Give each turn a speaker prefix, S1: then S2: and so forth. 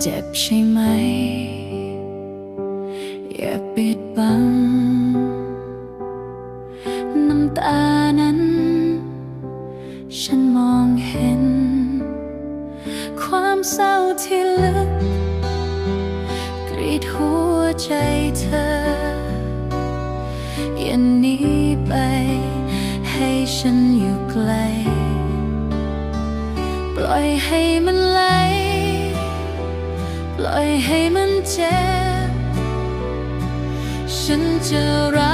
S1: เจ็บใช่ไหม อย่าปิดบัง น้ำตานั้น ฉันมองเห็น ความเศร้าที่ลึก กรีดหัวใจเธอ อย่าหนีไป ให้ฉันอยู่ไกล ปล่อยให้มันไหล ล่อยให้มันเจ็บ ฉันจะรัก